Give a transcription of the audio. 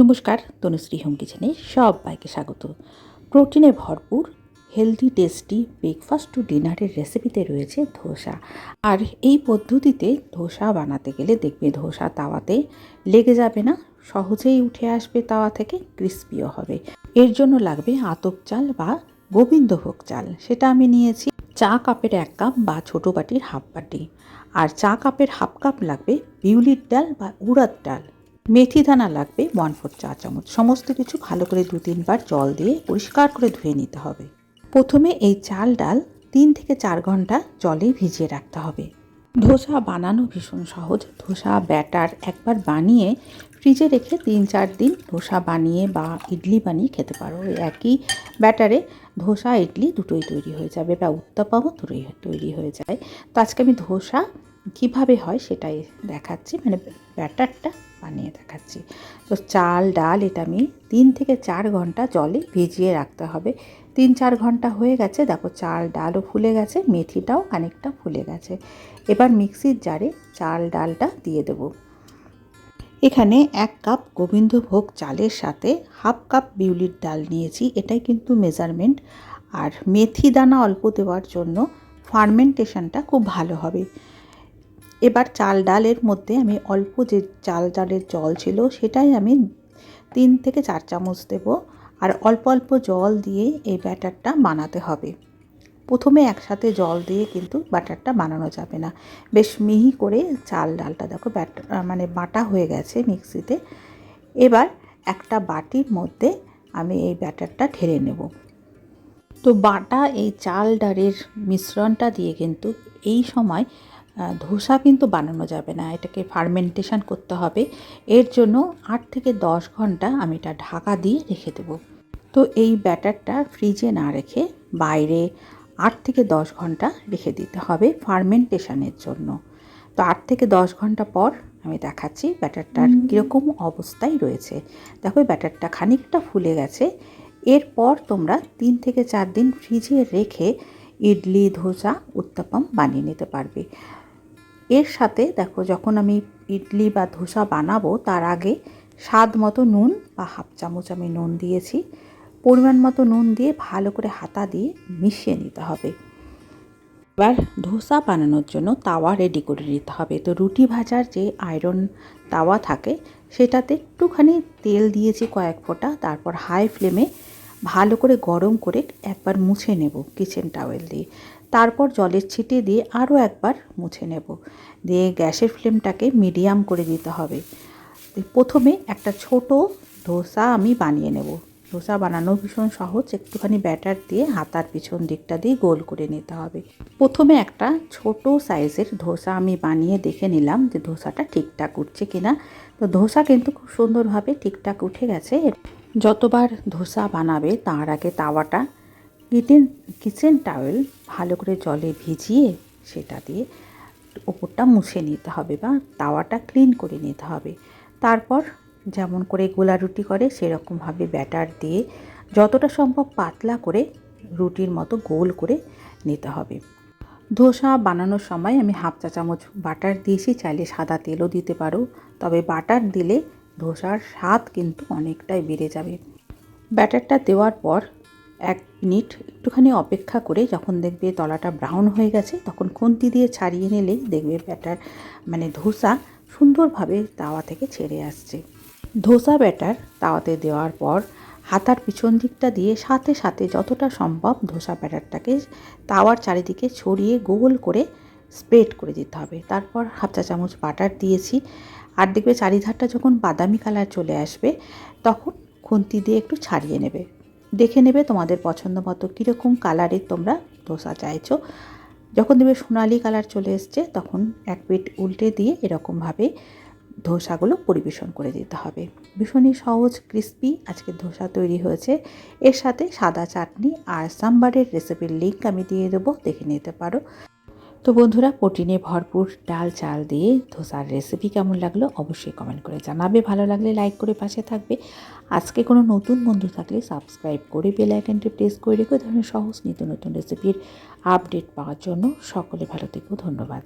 নমস্কার, তনুশ্রী হোম কিচেনে সবাইকে স্বাগত। প্রোটিনে ভরপুর হেলদি টেস্টি ব্রেকফাস্ট টু ডিনারের রেসিপিতে রয়েছে ধোসা। আর এই পদ্ধতিতে ধোসা বানাতে গেলে দেখবে ধোসা তাওয়াতে লেগে যাবে না, সহজেই উঠে আসবে তাওয়া থেকে ক্রিস্পিও হবে। এর জন্য লাগবে আতপ চাল বা গোবিন্দভোগ চাল। সেটা আমি নিয়েছি চা কাপের এক কাপ বা ছোটো বাটির হাফ বাটি। আর চা কাপের হাফ কাপ লাগবে বিউলির ডাল বা উড়াদ ডাল। মেথি দানা লাগবে ওয়ান ফোর চা চামচ। সমস্ত কিছু ভালো করে দু তিনবার জল দিয়ে পরিষ্কার করে ধুয়ে নিতে হবে। প্রথমে এই চাল ডাল তিন থেকে চার ঘণ্টা জলে ভিজিয়ে রাখতে হবে। ধোসা বানানো ভীষণ সহজ। ধোসা, ব্যাটার একবার বানিয়ে ফ্রিজে রেখে তিন চার দিন ধোসা বানিয়ে বা ইডলি বানিয়ে খেতে পারো। একই ব্যাটারে ধোসা, ইডলি দুটোই তৈরি হয়ে যাবে বা উত্তাপাও তৈরি তৈরি হয়ে যায়। তো আজকে আমি ধোসা কীভাবে হয় সেটাই দেখাচ্ছি। মানে ব্যাটারটা বানিয়ে দেখাচ্ছি। তো চাল, ডাল, এটা আমি তিন থেকে চার ঘণ্টা জলে ভিজিয়ে রাখতে হবে। তিন চার ঘণ্টা হয়ে গেছে, দেখো চাল, ডালও ফুলে গেছে, মেথিটাও খানিকটা ফুলে গেছে। এবার মিক্সির জারে চাল, ডালটা দিয়ে দেবো। এখানে এক কাপ গোবিন্দভোগ চালের সাথে হাফ কাপ বিউলির ডাল নিয়েছি, এটাই কিন্তু মেজারমেন্ট। আর মেথি দানা অল্প দেওয়ার জন্য ফার্মেন্টেশনটা খুব ভালো হবে। এবার চাল ডালের মধ্যে আমি অল্প যে চাল ডালের জল ছিল, সেটাই আমি তিন থেকে চার চামচ দেব। আর অল্প অল্প জল দিয়ে এই ব্যাটারটা বানাতে হবে। প্রথমে একসাথে জল দিয়ে কিন্তু ব্যাটারটা বানানো যাবে না। বেশ মিহি করে চাল ডালটা দেখো ব্যাটার মানে বাটা হয়ে গেছে মিক্সিতে। এবার একটা বাটির মধ্যে আমি এই ব্যাটারটা ঢেলে নেব। তো বাটা এই চাল ডালের মিশ্রণটা দিয়ে কিন্তু এই সময় ধোসা কিন্তু বানানো যাবে না। এটাকে ফার্মেন্টেশন করতে হবে। এর জন্য আট থেকে দশ ঘণ্টা আমি এটা ঢাকা দিয়ে রেখে দেবো। তো এই ব্যাটারটা ফ্রিজে না রেখে বাইরে আট থেকে দশ ঘণ্টা রেখে দিতে হবে ফার্মেন্টেশনের জন্য। তো আট থেকে দশ ঘণ্টা পর আমি দেখাচ্ছি ব্যাটারটার কীরকম অবস্থায় রয়েছে। দেখো ব্যাটারটা খানিকটা ফুলে গেছে। এরপর তোমরা তিন থেকে চার দিন ফ্রিজে রেখে ইডলি ধোসা উত্তাপম বানিয়ে নিতে পারবে। এর সাথে দেখো যখন আমি ইডলি বা ধোসা বানাবো, তার আগে স্বাদ মতো নুন বা হাফ চামচ আমি নুন দিয়েছি। পরিমাণ মতো নুন দিয়ে ভালো করে হাতা দিয়ে মিশিয়ে নিতে হবে। এবার ধোসা বানানোর জন্য তাওয়া রেডি করে নিতে হবে। তো রুটি ভাজার যে আয়রন তাওয়া থাকে, সেটাতে একটুখানি তেল দিয়েছি কয়েক ফোঁটা, তারপর হাই ফ্লেমে ভালো করে গরম করে একবার মুছে নেব কিচেন টাওয়েল দিয়ে। তারপর জলের ছিটে দিয়ে আরও একবার মুছে নেব। দিয়ে গ্যাসের ফ্লেমটাকে মিডিয়াম করে দিতে হবে। প্রথমে একটা ছোট ধোসা আমি বানিয়ে নেব। ধোসা বানানো ভীষণ সহজ, একটুখানি ব্যাটার দিয়ে হাতার পিছন দিকটা দিয়ে গোল করে নিতে হবে। প্রথমে একটা ছোট সাইজের ধোসা আমি বানিয়ে দেখে নিলাম যে ধোসাটা ঠিকঠাক উঠছে কিনা। তো ধোসা কিন্তু খুব সুন্দরভাবে ঠিকঠাক উঠে গেছে। যতবার ধোসা বানাবে, তার আগে তাওয়াটা কিচেন কিচেন টাওয়েল ভালো করে জলে ভিজিয়ে সেটা দিয়ে ওপরটা মুছে নিতে হবে বা তাওয়াটা ক্লিন করে নিতে হবে। তারপর যেমন করে গোলা রুটি করে, সেরকমভাবে ব্যাটার দিয়ে যতটা সম্ভব পাতলা করে রুটির মতো গোল করে নিতে হবে। ধোসা বানানোর সময় আমি হাফ চা চামচ বাটার দিয়েছি, চাইলে সাদা তেলও দিতে পারো, তবে বাটার দিলে ধোসার স্বাদ কিন্তু অনেকটাই বেড়ে যাবে। ব্যাটারটা দেওয়ার পর এক মিনিট একটুখানি অপেক্ষা করে যখন দেখবে তলাটা ব্রাউন হয়ে গেছে, তখন খুন্তি দিয়ে ছাড়িয়ে নিলেই দেখবে ব্যাটার মানে ধোসা সুন্দরভাবে তাওয়া থেকে ছেড়ে আসছে। ধোসা ব্যাটার তাওয়াতে দেওয়ার পর হাতার পিছন দিকটা দিয়ে সাথে সাথে যতটা সম্ভব ধোসা ব্যাটারটাকে তাওয়ার চারিদিকে ছড়িয়ে গোল করে স্প্রেড করে দিতে হবে। তারপর হাফ চা চামচ বাটার দিয়েছি। আর দেখবে চারিধারটা যখন বাদামি কালার চলে আসবে, তখন খুন্তি দিয়ে একটু ছাড়িয়ে নেবে। দেখে নেবে তোমাদের পছন্দ মতো কীরকম কালারের তোমরা ধোসা চাইছো। যখন দেবে সোনালি কালার চলে এসছে, তখন এক পিঠ উল্টে দিয়ে এরকমভাবে ধোসাগুলো পরিবেশন করে দিতে হবে। ভীষণই সহজ, ক্রিস্পি আজকে ধোসা তৈরি হয়েছে। এর সাথে সাদা চাটনি আর সাম্বারের রেসিপির লিঙ্ক আমি দিয়ে দেবো, দেখে নিতে পারো। তো বন্ধুরা, প্রোটিনে ভরপুর ডাল চাল দিয়ে ধোসার রেসিপি কেমন লাগল অবশ্যই কমেন্ট করে জানাবে। ভালো লাগলে লাইক করে পাশে থাকবে। আজকে কোনো নতুন বন্ধু থাকলে সাবস্ক্রাইব করে বেল আইকনটি প্রেস করে রেখে। ধরনের সহজ নিত্য নতুন রেসিপির আপডেট পাওয়ার জন্য সকলে ভালো থেকো। ধন্যবাদ।